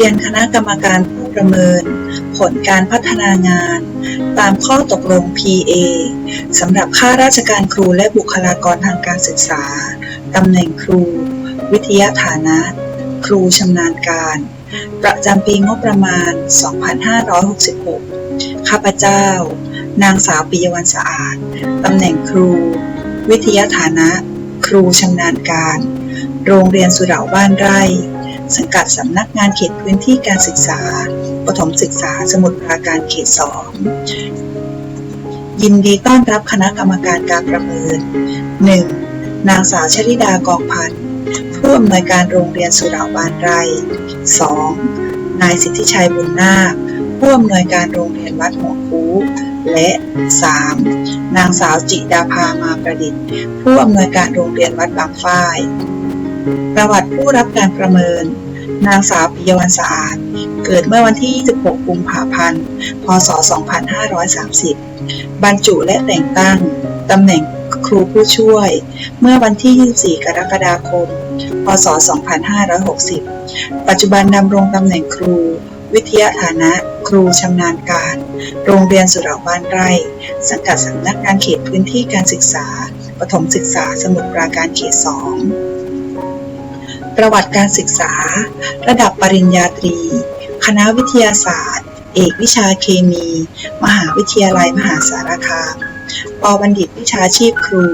รียนคณะกรรมการผู้ประเมิน ผลการพัฒนางาน ตามข้อตกลง PA สำหรับข้าราชการครูและบุคลากรทางการศึกษา ตำแหน่งครู วิทยาฐานะ ครูชำนาญการ ประจำปีงบประมาณ 2566 ข้าพเจ้า นางสาวปิยวรรณสะอาด ตำแหน่งครู วิทยาฐานะ ครูชำนาญการ โรงเรียนสุเหร่าบ้านไร่ สังกัดสำนักงานเขตพื้นที่การศึกษาประถมศึกษาสมุทรปราการเขตสองยินดีต้อนรับคณะกรรมการการประเมิน 1. นางสาวชลิดากองพันธ์ผู้อำนวยการโรงเรียนสุราบานไร่ 2. นายสิทธิชัยบุญนาคผู้อำนวยการโรงเรียนวัดหัวคูและ 3. นางสาวจิดาภามาประดิษฐ์ ผู้อำนวยการโรงเรียนวัดบางฝ้าย ประวัติผู้รับการประเมิน นางสาวปิยวรรณสะอาด เกิดเมื่อวันที่ 26 กุมภาพันธ์ พศ 2530 บรรจุและแต่งตั้ง ตำแหน่งครูผู้ช่วย เมื่อวันที่ 24 กรกฎาคม พศ 2560 ปัจจุบันดำรงตำแหน่งครู วิทยาฐานะครูชำนาญการ โรงเรียนสุเหร่าบ้านไร่ สังกัดสำนักงานเขตพื้นที่การศึกษาประถมศึกษาสมุทรปราการเขต 2 ประวัติการศึกษา ระดับปริญญาตรี คณะวิทยาศาสตร์ เอกวิชาเคมี มหาวิทยาลัยมหาสารคามปบัณฑิตวิชาชีพครู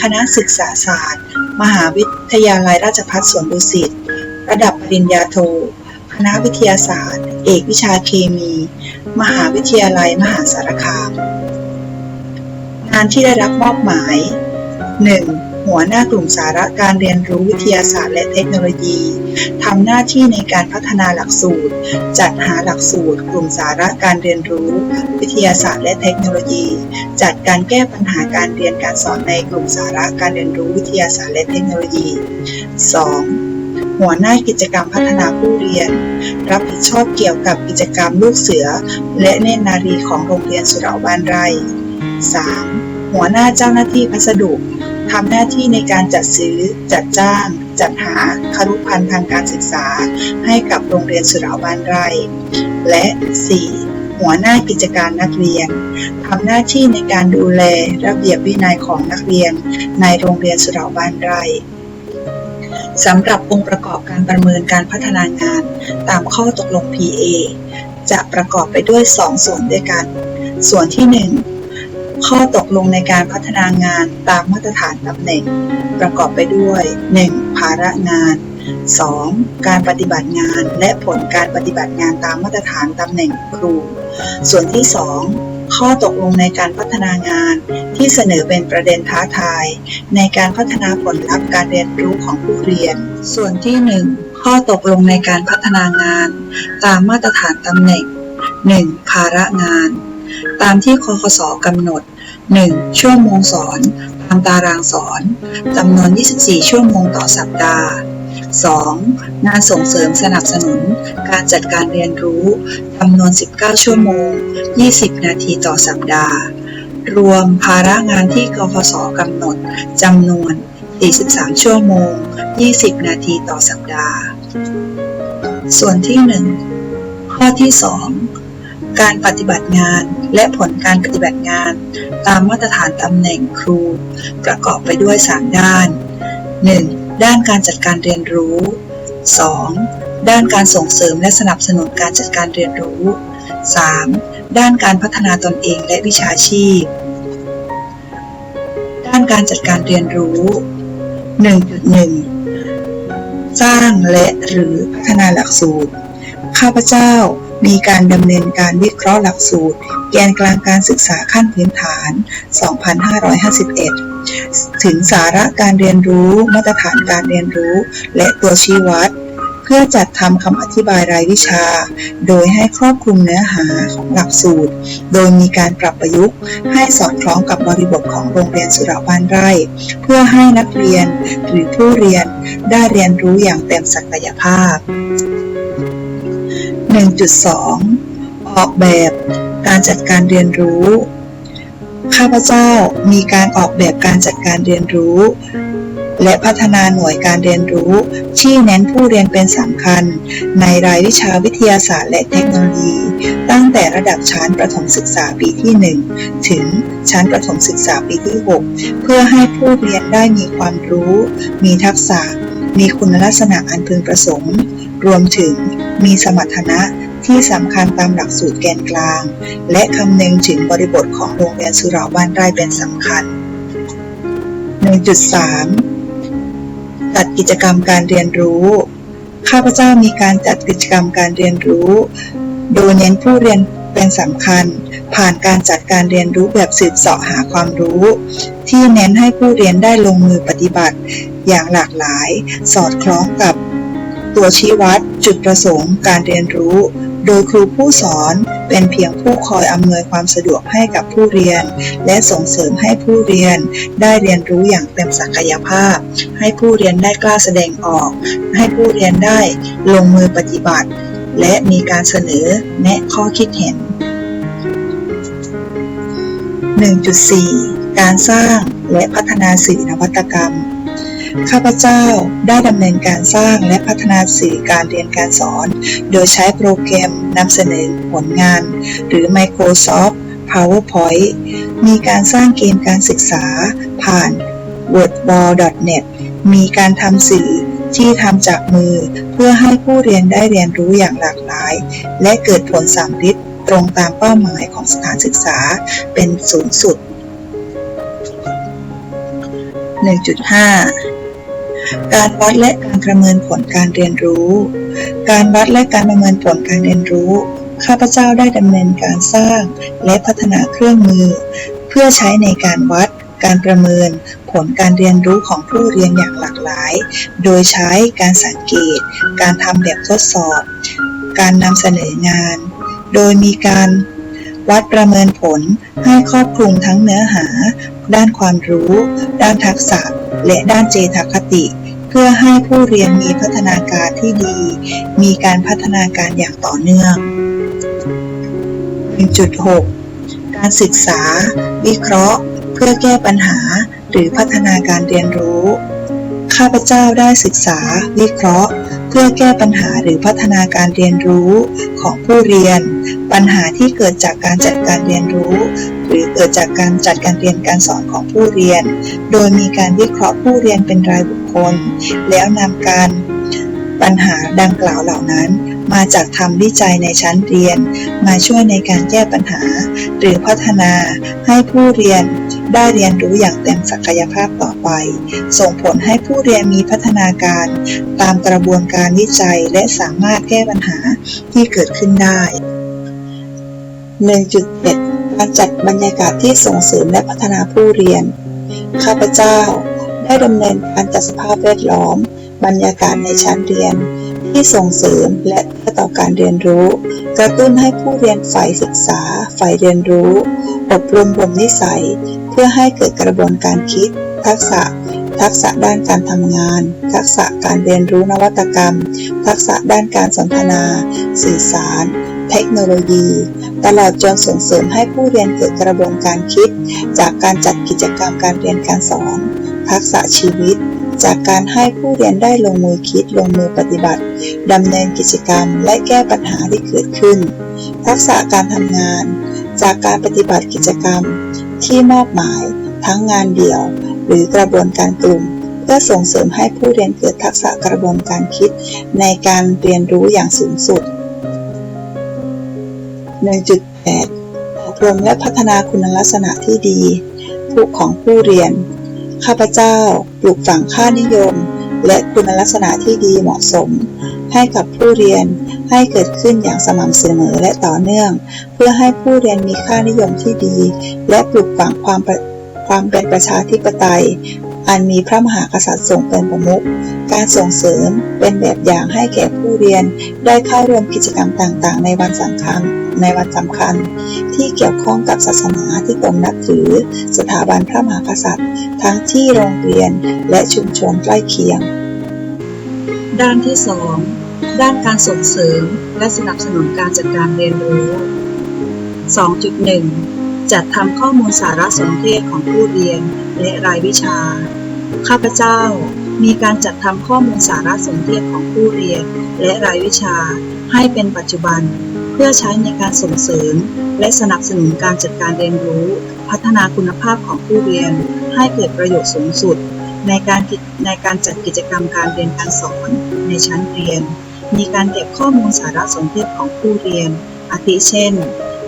คณะศึกษาศาสตร์ มหาวิทยาลัยราชภัฏสวนดุสิต ระดับปริญญาโท คณะวิทยาศาสตร์ เอกวิชาเคมี มหาวิทยาลัยมหาสารคาม งานที่ได้รับมอบหมาย 1. หัวหน้ากลุ่มสาระการเรียนรู้วิทยาศาสตร์และเทคโนโลยีทำหน้าที่ในการพัฒนาหลักสูตร จัดหาหลักสูตร กลุ่มสาระการเรียนรู้ วิทยาศาสตร์และเทคโนโลยี จัดการแก้ปัญหาการเรียนการสอนในกลุ่มสาระการเรียนรู้วิทยาศาสตร์และเทคโนโลยี 2. หัวหน้ากิจกรรมพัฒนาผู้เรียน รับผิดชอบเกี่ยวกับกิจกรรมลูกเสือ และเนตรนารีของโรงเรียนสุเหร่าบ้านไร่ 3. หัวหน้าเจ้าหน้าที่พัสดุ ทำหน้าที่ในการจัดซื้อ จัดจ้าง จัดหาคารุพันธ์ทางการศึกษา ให้กับโรงเรียนสุราบ้านไร่ และ 4. หัวหน้ากิจการนักเรียนทำหน้าที่ในการดูแลระเบียบวินัยของนักเรียน ในโรงเรียนสุราบ้านไร่สำหรับองค์ประกอบการประเมินการพัฒนางาน ตามข้อตกลง PA จะประกอบไปด้วย 2 ส่วนด้วยกัน ส่วนที่ 1 ข้อตกลงในการพัฒนางานตามมาตรฐานตำแหน่ง ประกอบไปด้วย 1. ภาระงาน 2. การปฏิบัติงานและผลการปฏิบัติงานตามมาตรฐานตำแหน่งครู ส่วนที่ 2ข้อตกลงในการพัฒนางานที่เสนอเป็นประเด็นท้าทาย ในการพัฒนาผลลัพธ์การเรียนรู้ของผู้เรียน ส่วนที่ 1 ข้อตกลงในการพัฒนางาน ตามมาตรฐานตำแหน่ง 1. ภาระงาน ตามที่คคสกำหนด 1. ชั่วโมงสอน ตามตารางสอนจำนวน 24 ชั่วโมงต่อสัปดาห์ 2. งานส่งเสริมสนับสนุน การจัดการเรียนรู้จำนวน 19 ชั่วโมง 20 นาทีต่อสัปดาห์ รวมภาระงานที่กฟศกำหนดจำนวน 43 ชั่วโมง 20 นาทีต่อสัปดาห์ ส่วนที่ 1 ข้อที่ 2 การปฏิบัติงาน และผลการปฏิบัติงาน ตามมาตรฐานตำแหน่งครู ประกอบไปด้วย 3 ด้าน 1. ด้านการจัดการเรียนรู้ 2. ด้านการส่งเสริมและสนับสนุนการจัดการเรียนรู้ 3. ด้านการพัฒนาตนเองและวิชาชีพ ด้านการจัดการเรียนรู้ 1.1 สร้างและหรือพัฒนาหลักสูตร ข้าพเจ้า มีการดำเนินการวิเคราะห์หลักสูตรแกนกลางการศึกษาขั้นพื้นฐาน 2551 ถึงสาระการเรียนรู้ มาตรฐานการเรียนรู้ และตัวชี้วัด เพื่อจัดทำคำอธิบายรายวิชา โดยให้ครอบคลุมเนื้อหาของหลักสูตร โดยมีการปรับประยุกต์ ให้สอดคล้องกับบริบทของโรงเรียนสุราบ้านไร่ เพื่อให้นักเรียนหรือผู้เรียนได้เรียนรู้อย่างเต็มศักยภาพ 1.2 ออกแบบการจัดการเรียนรู้ ข้าพเจ้ามีการออกแบบการจัดการเรียนรู้ และพัฒนาหน่วยการเรียนรู้ ที่เน้นผู้เรียนเป็นสำคัญ ในรายวิชาวิทยาศาสตร์และเทคโนโลยี ตั้งแต่ระดับชั้นประถมศึกษาปีที่ 1 ถึงชั้นประถมศึกษาปีที่ 6 เพื่อให้ผู้เรียนได้มีความรู้ มีทักษะมีคุณลักษณะอันพึงประสงค์ รวมถึง มีสมรรถนะที่สำคัญตามหลักสูตรแกนกลาง และคำนึงถึงบริบทของโรงเรียนสุราบ้านไร่เป็นสำคัญ 1.3 จัดกิจกรรมการเรียนรู้ ข้าพเจ้ามีการจัดกิจกรรมการเรียนรู้ โดยเน้นผู้เรียนเป็นสำคัญ ผ่านการจัดการเรียนรู้แบบสืบเสาะหาความรู้ ที่เน้นให้ผู้เรียนได้ลงมือปฏิบัติ อย่างหลากหลาย สอดคล้องกับ ตัวชี้วัด จุดประสงค์ การเรียนรู้ โดยครูผู้สอนเป็นเพียงผู้คอยอำนวยความสะดวกให้กับผู้เรียน และส่งเสริมให้ผู้เรียนได้เรียนรู้อย่างเต็มศักยภาพ ให้ผู้เรียนได้กล้าแสดงออก ให้ผู้เรียนได้ลงมือปฏิบัติ และมีการเสนอแนะข้อคิดเห็น 1.4 การสร้างและพัฒนาสื่อนวัตกรรม ข้าพเจ้า ได้ดำเนินการสร้างและพัฒนาสื่อการเรียนการสอน โดยใช้โปรแกรมนำเสนอผลงาน หรือ Microsoft PowerPoint มีการสร้างเกมการศึกษาผ่าน wordball.net มีการทำสื่อที่ทำจากมือเพื่อให้ผู้เรียนได้เรียนรู้อย่างหลากหลาย และเกิดผลสำฤทธิ์ตรงตามเป้าหมายของสถานศึกษาเป็นสูงสุด 1.5 การวัดและการประเมินผลการเรียนรู้ การวัดและการประเมินผลการเรียนรู้ ข้าพเจ้าได้ดำเนินการสร้างและพัฒนาเครื่องมือ เพื่อใช้ในการวัดการประเมินผลการเรียนรู้ของผู้เรียนอย่างหลากหลาย โดยใช้การสังเกต การทำแบบทดสอบ การนำเสนองาน โดยมีการวัดประเมินผลให้ครอบคลุมทั้งเนื้อหา ด้านความรู้ ด้านทักษะ และด้านเจตคติ เพื่อให้ผู้เรียนมีพัฒนาการที่ดี มีการพัฒนาการอย่างต่อเนื่อง 1.6 การศึกษา วิเคราะห์ เพื่อแก้ปัญหา หรือพัฒนาการเรียนรู้ ข้าพเจ้าได้ศึกษา วิเคราะห์ พื่อแก้ปัญหาหรือพัฒนาการเรียนรู้ของผู้เรียน ปัญหาที่เกิดจากการจัดการเรียนรู้ หรือเกิดจากการจัดการเรียนการสอนของผู้เรียน โดยมีการวิเคราะห์ผู้เรียนเป็นรายบุคคล แล้วนำการปัญหาดังกล่าวเหล่านั้น มาจากทำวิจัยในชั้นเรียน มาช่วยในการแก้ปัญหา หรือพัฒนาให้ผู้เรียน ได้เรียนรู้อย่างเต็มศักยภาพต่อไป ส่งผลให้ผู้เรียนมีพัฒนาการ ตามกระบวนการวิจัยและสามารถแก้ปัญหาที่เกิดขึ้นได้ 1.7 การจัดบรรยากาศที่ส่งเสริมและพัฒนาผู้เรียน ข้าพเจ้าได้ดำเนินการจัดสภาพแวดล้อม บรรยากาศในชั้นเรียน ที่ส่งเสริมและเพื่อต่อการเรียนรู้ กระตุ้นให้ผู้เรียนฝ่ายศึกษา ฝ่ายเรียนรู้ อบรมบ่มนิสัย เพื่อให้เกิดกระบวนการคิด ทักษะ ทักษะด้านการทำงาน ทักษะการเรียนรู้นวัตกรรม ทักษะด้านการสนทนา สื่อสาร เทคโนโลยี ตลอดจนส่งเสริมให้ผู้เรียนเกิดกระบวนการคิด จากการจัดกิจกรรมการเรียนการสอน ทักษะชีวิต จากการให้ผู้เรียนได้ลงมือคิดลงมือปฏิบัติดำเนินกิจกรรม และแก้ปัญหาที่เกิดขึ้น ทักษะการทำงาน จากการปฏิบัติกิจกรรม ที่มอบหมาย ทั้งงานเดี่ยว หรือกระบวนการกลุ่ม เพื่อส่งเสริมให้ผู้เรียนเกิดทักษะกระบวนการคิด ในการเรียนรู้อย่างสูงสุด 1.8อบรมและพัฒนาคุณลักษณะที่ดีผู้ของผู้เรียน ข้าพเจ้าปลูกฝังค่านิยม และคุณลักษณะที่ดีเหมาะสม ให้กับผู้เรียนให้เกิดขึ้นอย่างสม่ำเสมอและต่อเนื่อง เพื่อให้ผู้เรียนมีค่านิยมที่ดี และปลูกฝังความความเป็นประชาธิปไตย อันมีพระมหากษัตริย์ทรงเป็นประมุข การส่งเสริมเป็นแบบอย่างให้แก่ผู้เรียนได้เข้าร่วมกิจกรรมต่างๆ ในวันสำคัญ ในวันสำคัญ ที่เกี่ยวข้องกับศาสนาที่ตนนับถือ สถาบันพระมหากษัตริย์ ทั้งที่โรงเรียนและชุมชนใกล้เคียง ด้านที่ 2 ด้านการส่งเสริมและสนับสนุนการจัดการเรียนรู้ 2.1 จัดทำข้อมูลสารสนเทศของผู้เรียน และรายวิชา ข้าพเจ้ามีการจัดทำข้อมูลสารสนเทศของผู้เรียน และรายวิชาให้เป็นปัจจุบัน เพื่อใช้ในการส่งเสริม และสนับสนุนการจัดการเรียนรู้ พัฒนาคุณภาพของผู้เรียน ให้เกิดประโยชน์สูงสุด ในการในการจัดกิจกรรมการเรียนการสอนในชั้นเรียน มีการเก็บข้อมูลสารสนเทศของผู้เรียนอาทิเช่น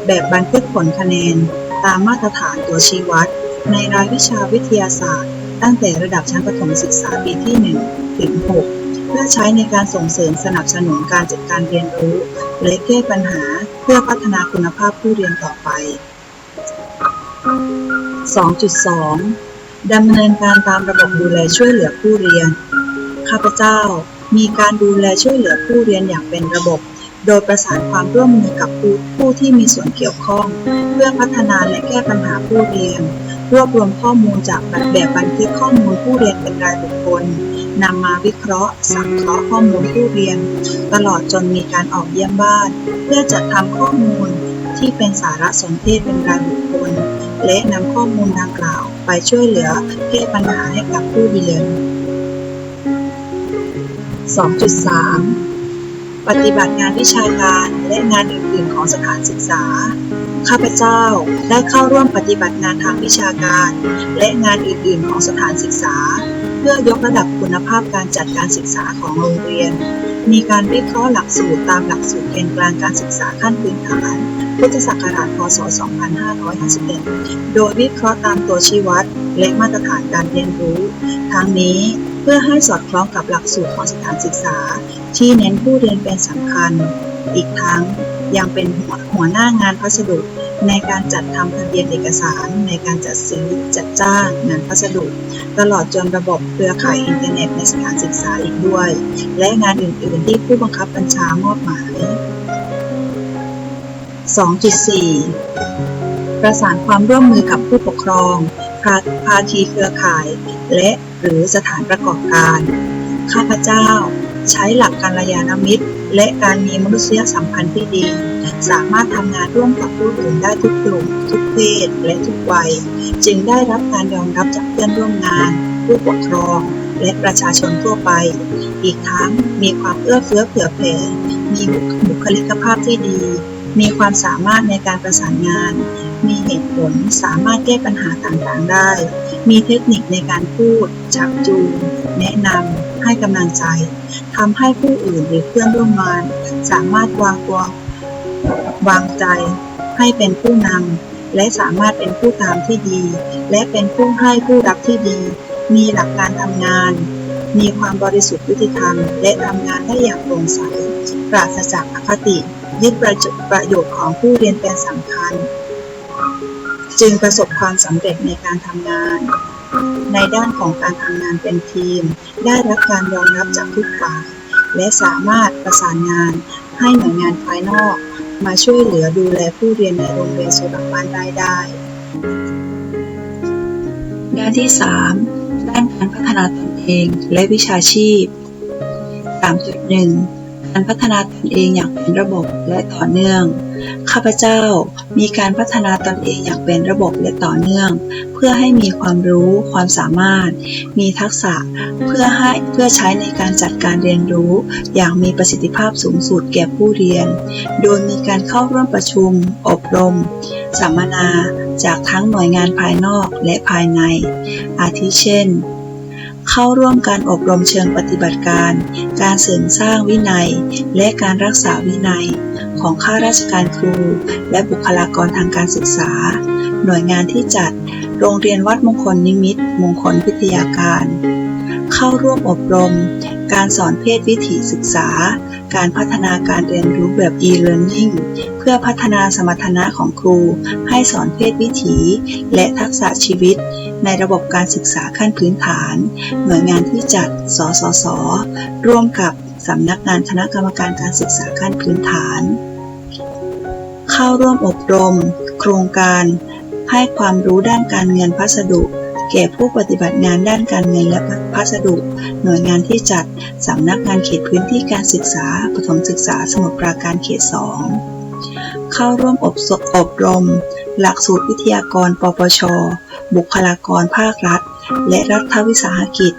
แบบบันทึกผลคะแนน ตามมาตรฐานตัวชี้วัด ในรายวิชาวิทยาศาสตร์ ตั้งแต่ระดับชั้นประถมศึกษาปีที่ 1 ถึง 6 เพื่อใช้ในการส่งเสริมสนับสนุนการจัดการเรียนรู้ และแก้ปัญหาเพื่อพัฒนาคุณภาพผู้เรียนต่อไป 2.2 ดำเนินการตามระบบดูแลช่วยเหลือผู้เรียน ข้าพเจ้ามีการดูแลช่วยเหลือผู้เรียนอย่างเป็นระบบ โดยประสานความร่วมมือกับผู้ผู้ที่มีส่วนเกี่ยวข้อง เพื่อพัฒนาและแก้ปัญหาผู้เรียน รวบรวมข้อมูลจากแบบบันทึกข้อมูลผู้เรียนเป็นรายบุคคลนำมาวิเคราะห์ สังเคราะห์ข้อมูลผู้เรียน ตลอดจนมีการออกเยี่ยมบ้าน เพื่อจัดทำข้อมูลที่เป็นสารสนเทศเป็นรายบุคคล และนำข้อมูลดังกล่าว ไปช่วยเหลือแก้ปัญหาให้กับผู้เรียน 2.3 ปฏิบัติงานวิชาการและงานอื่นๆของสถานศึกษา ข้าพเจ้าได้เข้าร่วมปฏิบัติงานทางวิชาการ และงานอื่น ๆ ของสถานศึกษา เพื่อยกระดับคุณภาพการจัดการศึกษาของโรงเรียน มีการวิเคราะห์หลักสูตรตามหลักสูตรเกณฑ์กลางการศึกษาขั้นพื้นฐาน พุทธศักราช พศ 2551 โดยวิเคราะห์ตามตัวชี้วัด และมาตรฐานการเรียนรู้ ทั้งนี้เพื่อให้สอดคล้องกับหลักสูตรของสถานศึกษา ที่เน้นผู้เรียนเป็นสำคัญ อีกทั้ง ยังเป็นหัวหัวหน้างานพัสดุ ในการจัดทำทะเบียนเอกสาร ในการจัดซื้อจัดจ้างงานพัสดุ ตลอดจนระบบเครือข่ายอินเทอร์เน็ตในสถานศึกษาอีกด้วย และงานอื่น ๆ ที่ผู้บังคับบัญชามอบหมาย 2.4 ประสานความร่วมมือกับผู้ปกครองภาภาคีเครือข่าย และหรือสถานประกอบการ ข้าพเจ้า ใช้หลักการยานมิตร และการมีมนุษยสัมพันธ์ที่ดี สามารถทำงานร่วมกับผู้อื่นได้ทุกกลุ่ม ทุกเพศ และทุกวัย จึงได้รับการยอมรับจากเพื่อนร่วมงาน ผู้ปกครอง และประชาชนทั่วไป อีกทั้งมีความเอื้อเฟื้อเผื่อแผ่ มีบุคลิกภาพที่ดี มีความสามารถในการประสานงาน มีเหตุผลสามารถแก้ปัญหาต่างๆได้ มีเทคนิคในการพูด ชักจูง แนะนำ ให้กำลังใจ ทำให้ผู้อื่นหรือเพื่อนร่วมงาน สามารถวางตัววางใจ ให้เป็นผู้นำ และสามารถเป็นผู้ตามที่ดี และเป็นผู้ให้ผู้รับที่ดี มีหลักการทำงาน มีความบริสุทธิ์ยุติธรรม และทำงานได้อย่างโปร่งใส ปราศจากอคติ ยึดประโยชน์ประโยชน์ของผู้เรียนเป็นสำคัญ จึงประสบความสำเร็จในการทำงาน ในด้านของการทำงานเป็นทีม ได้รับการยอมรับจากทุกฝ่าย และสามารถประสานงานให้หน่วยงานภายนอก มาช่วยเหลือดูแลผู้เรียนในโรงเรียนสุรบ้านได้ได้ด้านที่ 3 ด้านการพัฒนาตนเองและวิชาชีพ 3.1 การพัฒนาตนเองอย่างเป็นระบบและต่อเนื่อง ข้าพเจ้ามีการพัฒนาตนเองอย่างเป็นระบบและต่อเนื่อง เพื่อให้มีความรู้ความสามารถ มีทักษะเพื่อให้เพื่อใช้ในการจัดการเรียนรู้ อย่างมีประสิทธิภาพสูงสุดแก่ผู้เรียน โดยมีการเข้าร่วมประชุม อบรม สัมมนาจากทั้งหน่วยงานภายนอกและภายใน อาทิเช่น เข้าร่วมการอบรมเชิงปฏิบัติการ การเสริมสร้างวินัย และการรักษาวินัย ของข้าราชการครู และบุคลากรทางการศึกษา หน่วยงานที่จัด โรงเรียนวัดมงคลนิมิต มงคลวิทยาการ เข้าร่วมอบรม การสอนเพศวิถีศึกษา การพัฒนาการเรียนรู้แบบ e-learning เพื่อพัฒนาสมรรถนะของครู ให้สอนเพศวิถี และทักษะชีวิตในระบบการศึกษาขั้นพื้นฐาน หน่วยงานที่จัด สสส ร่วมกับ สำนักงานคณะกรรมการการศึกษาขั้นพื้นฐาน เข้าร่วมอบรม โครงการ ให้ความรู้ด้านการเงินพัสดุ แก่ผู้ปฏิบัติงานด้านการเงินและพัสดุ หน่วยงานที่จัดสำนักงานเขตพื้นที่การศึกษาประถมศึกษาสมุทรปราการเขต 2 เข้าร่วมอบอบรม หลักสูตรวิทยากร ปปช บุคลากรภาครัฐ และรัฐวิสาหกิจ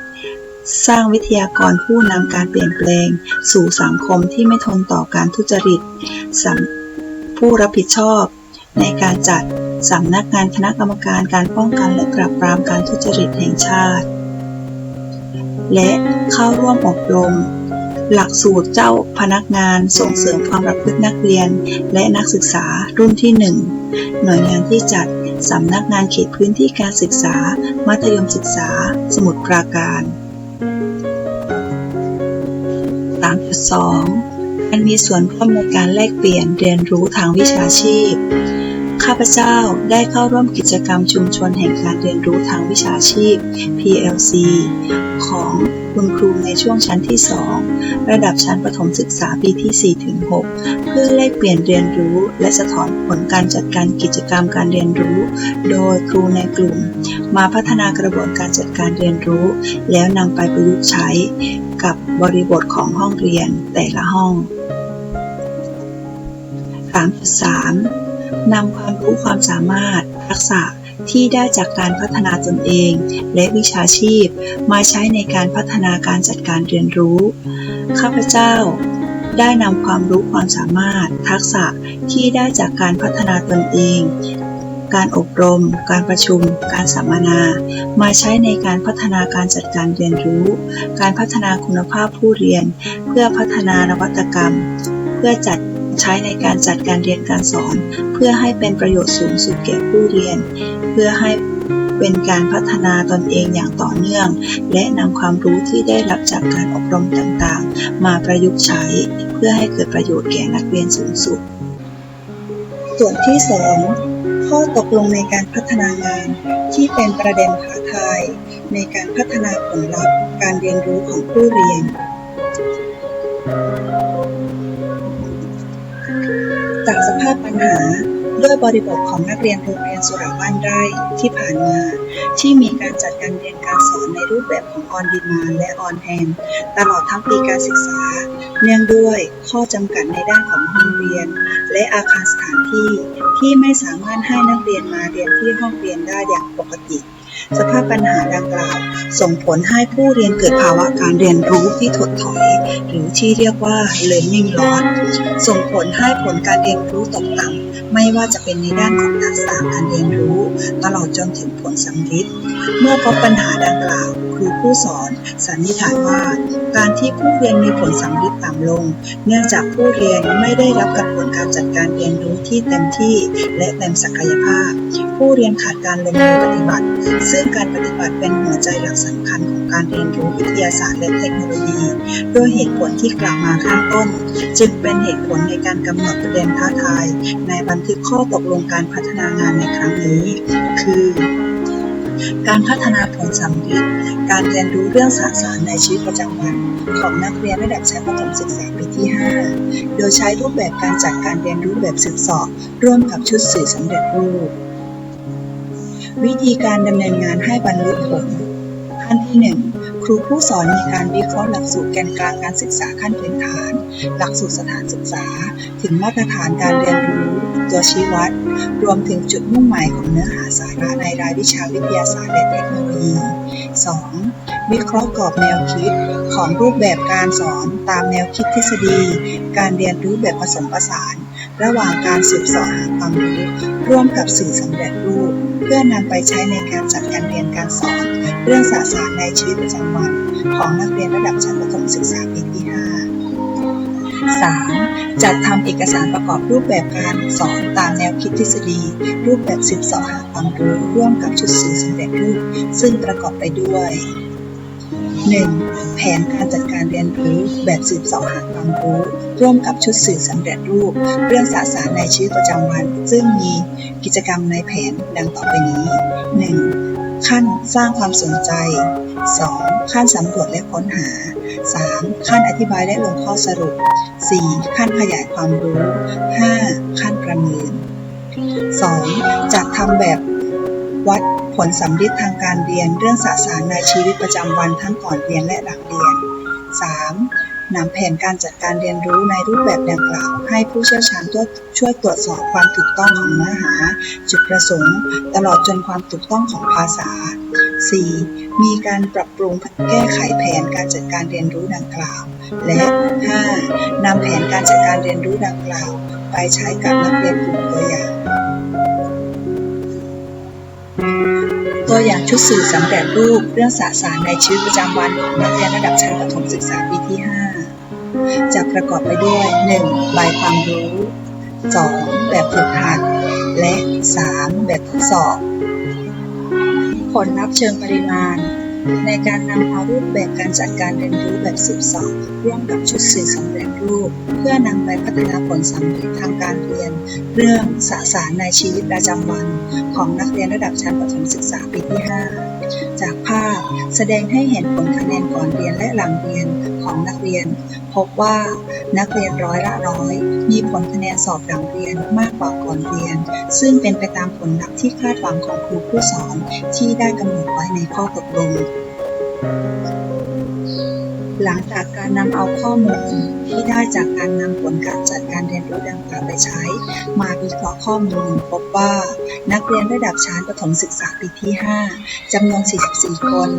สร้างวิทยากรผู้นำการเปลี่ยนแปลง สู่สังคมที่ไม่ทนต่อการทุจริตสังผู้รับผิดชอบ ในการจัดสำนักงานคณะกรรมการการป้องกันและปราบปรามการทุจริตแห่งชาติ และเข้าร่วมอบรม หลักสูตรเจ้าพนักงานส่งเสริมความประพฤตินักเรียน และนักศึกษารุ่นที่ 1 หน่วยงานที่จัดสำนักงานเขตพื้นที่การศึกษา มัธยมศึกษา สมุทรปราการ 3.2การมีส่วนร่วมในการแลกเปลี่ยนเรียนรู้ทางวิชาชีพ ข้าพเจ้าได้เข้าร่วมกิจกรรมชุมชนแห่งการเรียนรู้ทางวิชาชีพ PLC ของคุณครูในช่วงชั้นที่ 2 ระดับชั้นประถมศึกษาปีที่4-6เพื่อแลกเปลี่ยนเรียนรู้ และสะท้อนผลการจัดการกิจกรรมการเรียนรู้ โดยครูในกลุ่ม มาพัฒนากระบวนการจัดการเรียนรู้ แล้วนำไปประยุกต์ใช้กับบริบทของห้องเรียนแต่ละห้อง 3.3 นำความรู้ความสามารถ ทักษะที่ได้จากการพัฒนาตนเอง และวิชาชีพ มาใช้ในการพัฒนาการจัดการเรียนรู้ ข้าพเจ้า ได้นำความรู้ความสามารถ ทักษะที่ได้จากการพัฒนาตนเอง การอบรม การประชุม การสัมมนา มาใช้ในการพัฒนาการจัดการเรียนรู้ การพัฒนาคุณภาพผู้เรียน เพื่อพัฒนานวัตกรรม เพื่อจัด ใช้ในการจัดการเรียนการสอน เพื่อให้เป็นประโยชน์สูงสุดแก่ผู้เรียน เพื่อให้เป็นการพัฒนาตนเองอย่างต่อเนื่อง และนำความรู้ที่ได้รับจากการอบรมต่างๆ มาประยุกต์ใช้ เพื่อให้เกิดประโยชน์แก่นักเรียนสูงสุด ส่วนที่ 2 ข้อตกลงในการพัฒนางานที่เป็นประเด็นท้าทาย ในการพัฒนาผลลัพธ์การเรียนรู้ของผู้เรียนาพปัญหาด้วยบริบทของนักเรียนโรงเรียนสุราบ้านไร่ที่ผ่านมา ที่มีการจัดการเรียนการสอนในรูปแบบของออนดีมานและออนแฮนตลอดทั้งปีการศึกษา เนื่องด้วยข้อจำกัดในด้านของห้องเรียน และอาคารสถานที่ที่ไม่สามารถให้นักเรียนมาเรียนที่ห้องเรียนได้อย่างปกติ สภาพปัญหาดังกล่าว ส่งผลให้ผู้เรียนเกิดภาวะการเรียนรู้ที่ถดถอย หรือที่เรียกว่า learning loss ส่งผลให้ผลการเรียนรู้ตกต่ำไม่ว่าจะเป็นในด้านของทักษะการเรียนรู้ ตลอดจนถึงผลสัมฤทธิ์เมื่อพบปัญหาดังกล่าวครูผู้สอนสันนิษฐานว่า การที่ผู้เรียนมีผลสัมฤทธิ์ต่ำลง เนื่องจากผู้เรียนไม่ได้รับกระบวนการจัดการเรียนรู้ที่เต็มที่ และเต็มศักยภาพ ผู้เรียนขาดการลงมือปฏิบัติซึ่งื่องการปฏิบัติเป็นหัวใจหลักสำคัญของการเรียนรู้วิทยาศาสตร์และเทคโนโลยีโดยเหตุผลที่กล่าวมาข้างต้น จึงเป็นเหตุผลในการกำหนดประเด็นท้าทาย ในบันทึกข้อตกลงการพัฒนางานในครั้งนี้ คือการพัฒนาผลสัมฤทธิ์การเรียนรู้เรื่องสสารในชีวิตประจำวัน ของนักเรียนระดับชั้นประถมศึกษาปีที่ 5 โดยใช้รูปแบบการจัดการเรียนรู้แบบศึกษอบร่วมกับชุดสื่อสำเร็จรูป วิธีการดำเนินงานให้บรรลุผล ขั้นที่ 1 ครูผู้สอนมีการวิเคราะห์หลักสูตรแกนกลางการศึกษาขั้นพื้นฐาน หลักสูตรสถานศึกษา ถึงมาตรฐานการเรียนรู้ ตัวชี้วัด รวมถึงจุดมุ่งหมายของเนื้อหาสาระในรายวิชาวิทยาศาสตร์และเทคโนโลยี 2. วิเคราะห์กรอบแนวคิดของรูปแบบการสอนตามแนวคิดทฤษฎี การเรียนรู้แบบผสมผสาน ระหว่างการสืบเสาะหาความรู้ร่วมกับสื่อสำเร็จรูป พื่อนำไปใช้ในการจัดการเรียนการสอน เรื่องสสารในชีวิตประจำวัน ของนักเรียนระดับชั้นประถมศึกษาปีที่ 5 3. จัดทำเอกสารประกอบรูปแบบการสอนตามแนวคิดทฤษฎี รูปแบบสืบสอหาความรู้ร่วมกับชุดสื่อสำเร็จรูป ซึ่งประกอบไปด้วย 1. แผนการจัดการเรียนรู้แบบสืบเสาะหาความรู้ ร่วมกับชุดสื่อสำเร็จรูป เรื่องสสารในชีวิตประจำวัน ซึ่งมีกิจกรรมในแผนดังต่อไปนี้ 1. ขั้นสร้างความสนใจ 2. ขั้นสำรวจและค้นหา 3. ขั้นอธิบายและลงข้อสรุป 4. ขั้นขยายความรู้ 5. ขั้นประเมิน 2. จัดทำแบบวัดผลสำลิดทางการเรียนเรื่องสสารในชีวิตประจำวันทั้งก่อนเรียนและหลังเรียน 3. นำแผนการจัดการเรียนรู้ในรูปแบบดังกล่าว ให้ผู้เชี่ยวชาญช่วยตรวจสอบความถูกต้องของเนื้อหา จุดประสงค์ ตลอดจนความถูกต้องของภาษา 4. มีการปรับปรุงแก้ไขแผนการจัดการเรียนรู้ดังกล่าว และ 5. นำแผนการจัดการเรียนรู้ดังกล่าว ไปใช้กับนักเรียนกลุ่มตัวอย่าง ตัวอย่างชุดสื่อสำเร็จรูปเรื่องสสารในชีวิตประจำวันของนักเรียนระดับชั้นประถมศึกษาปีที่ 5 จะประกอบไปด้วย 1. ใบความรู้ 2. แบบฝึกหัด และ 3. แบบทดสอบ ผลลัพธ์เชิงปริมาณ ในการนำเอารูปแบบการจัดการเรียนรู้แบบ12ร่วมกับชุดสื่อสำเร็จรูป เพื่อนำไปพัฒนาผลสำเร็จทางการเรียน เรื่องสสารในชีวิตประจำวัน ของนักเรียนระดับชั้นประถมศึกษาปีที่ 5 จากาพ แสดงให้เห็นผลคะแนนก่อนเรียนและหลังเรียนของนักเรียน พบว่านักเรียนร้อยละร้อย มีผลคะแนนสอบหลังเรียนมากกว่าก่อนเรียน ซึ่งเป็นไปตามผลลัพธ์ที่คาดหวังของครูผู้สอนที่ได้กำหนดไว้ในข้อตกลง หลังจากการนำเอาข้อมูล ที่ได้จากการนำผลการจัดการเรียนรู้ดังกล่าวไปใช้ มาวิเคราะห์ข้อมูล พบว่า นักเรียนระดับชั้นประถมศึกษาปีที่ 5จำนวน 44 คน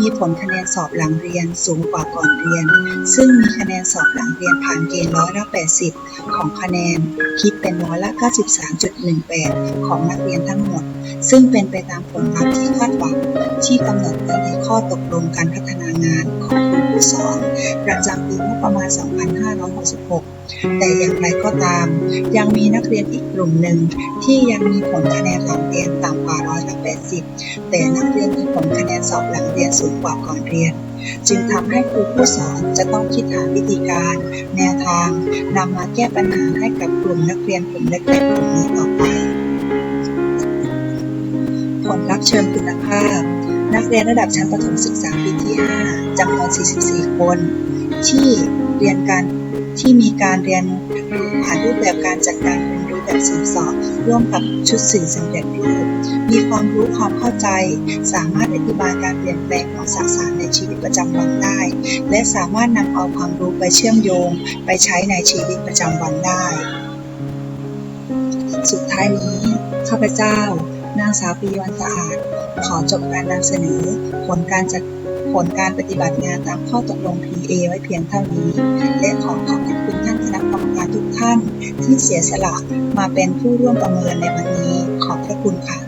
มีผลคะแนนสอบหลังเรียนสูงกว่าก่อนเรียน ซึ่งมีคะแนนสอบหลังเรียนผ่านเกณฑ์ร้อยละ 80 ของคะแนน คิดเป็นร้อยละ 93.18 ของนักเรียนทั้งหมด ซึ่งเป็นไปตามผลลัพธ์ที่คาดหวังที่กำหนดไว้ในข้อตกลงการพัฒนางานของครูผู้สอน ประจำปีงบประมาณ 2 5 2566 แต่อย่างไรก็ตาม ยังมีนักเรียนอีกกลุ่มหนึ่งที่ยังมีผลคะแนนหลังเรียนต่ำกว่าร้อยละ80 แต่นักเรียนมีผลคะแนนสอบหลังเรียนสูงกว่าก่อนเรียน จึงทำให้ครูผู้สอนจะต้องคิดหาวิธีการ แนวทางนำมาแก้ปัญหาให้กับกลุ่มนักเรียนกลุ่มเล็กๆกลุ่มนี้ต่อไป ผลลัพธ์เชิงคุณภาพ นักเรียนระดับชั้นประถมศึกษาปีที่ 5จำนวน 44 คน ที่เรียนการที่มีการเรียนรู้ผ่านรูปแบบการจัดการเรียนรู้แบบสืบสอบร่วมกับชุดสื่อสำเร็จรูป มีความรู้ความเข้าใจ สามารถอธิบายการเปลี่ยนแปลงของสสารในชีวิตประจำวันได้ และสามารถนำเอาความรู้ไปเชื่อมโยง ไปใช้ในชีวิตประจำวันได้ สุดท้ายนี้ข้าพเจ้า นางสาวปีวันสะอาด ขอจบการนำเสนอผลการจัด ผลการปฏิบัติงานตามข้อตกลง PA ไว้เพียงเท่านี้ และขอขอบคุณท่านคณะกรรมการทุกท่านที่เสียสละมาเป็นผู้ร่วมประเมินในวันนี้ ขอบพระคุณค่ะ